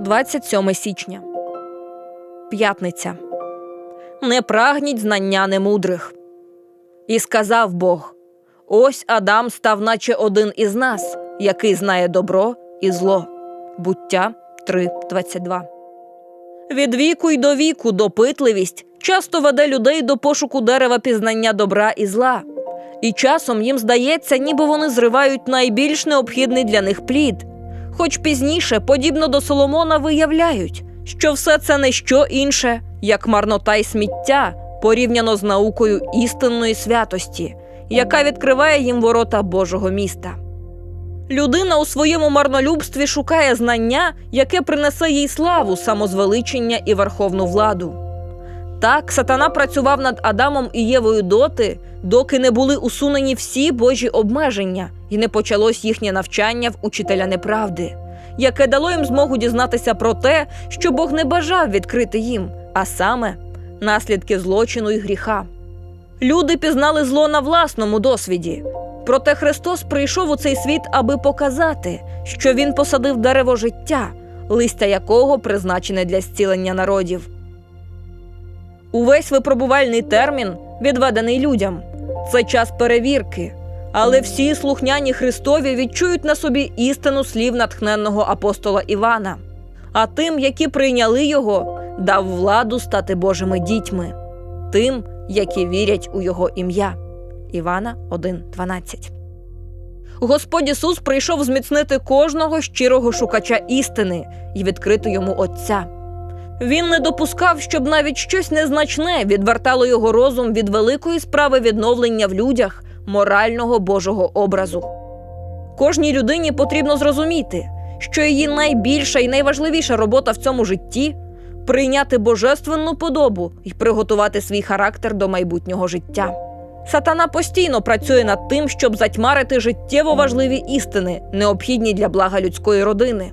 27 січня. П'ятниця. Не прагніть знання немудрих. І сказав Бог: Ось Адам став, наче один із нас, який знає добро і зло. Буття 3.22. Від віку й до віку допитливість часто веде людей до пошуку дерева пізнання добра і зла. І часом їм здається, ніби вони зривають найбільш необхідний для них плід. Хоч пізніше, подібно до Соломона, виявляють, що все це не що інше, як марнота й сміття, порівняно з наукою істинної святості, яка відкриває їм ворота Божого міста. Людина у своєму марнолюбстві шукає знання, яке принесе їй славу, самозвеличення і верховну владу. Так, сатана працював над Адамом і Євою доти, доки не були усунені всі Божі обмеження і не почалось їхнє навчання в учителя неправди, яке дало їм змогу дізнатися про те, що Бог не бажав відкрити їм, а саме наслідки злочину і гріха. Люди пізнали зло на власному досвіді. Проте Христос прийшов у цей світ, аби показати, що Він посадив дерево життя, листя якого призначене для зцілення народів. Увесь випробувальний термін відведений людям. Це час перевірки. Але всі слухняні Христові відчують на собі істину слів натхненного апостола Івана. А тим, які прийняли його, дав владу стати Божими дітьми, тим, які вірять у його ім'я. Івана 1.12. Господь Ісус прийшов зміцнити кожного щирого шукача істини і відкрити йому Отця. Він не допускав, щоб навіть щось незначне відвертало його розум від великої справи відновлення в людях морального Божого образу. Кожній людині потрібно зрозуміти, що її найбільша і найважливіша робота в цьому житті прийняти божественну подобу і приготувати свій характер до майбутнього життя. Сатана постійно працює над тим, щоб затьмарити життєво важливі істини, необхідні для блага людської родини,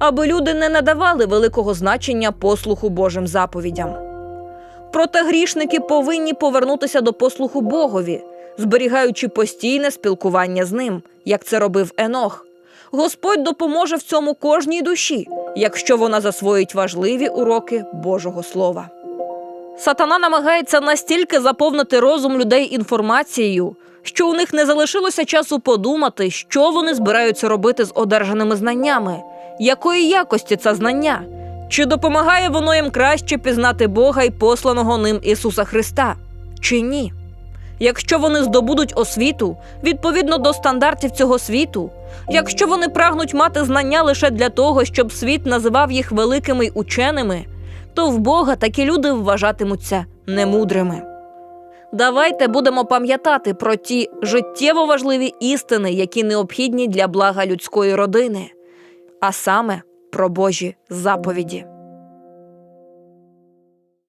аби люди не надавали великого значення послуху Божим заповідям. Проте грішники повинні повернутися до послуху Богові, зберігаючи постійне спілкування з ним, як це робив Енох. Господь допоможе в цьому кожній душі, якщо вона засвоїть важливі уроки Божого Слова. Сатана намагається настільки заповнити розум людей інформацією, що у них не залишилося часу подумати, що вони збираються робити з одержаними знаннями, якої якості це знання, чи допомагає воно їм краще пізнати Бога і посланого ним Ісуса Христа, чи ні. Якщо вони здобудуть освіту відповідно до стандартів цього світу, якщо вони прагнуть мати знання лише для того, щоб світ називав їх великими й ученими, то в Бога такі люди вважатимуться немудрими. Давайте будемо пам'ятати про ті життєво важливі істини, які необхідні для блага людської родини, а саме про Божі заповіді.